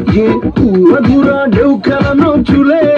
লাগে উড়া ধুরা ঢেউ খেলানো চুলে।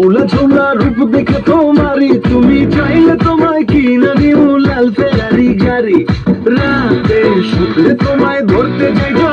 লাগে ঝোলা রূপ দেখে তোমারি তুমি চাইলে তোমায় কিনা দিও লাল ফেরারি গাড়ি। রাতে শুধু তোমায় ধরতে যাই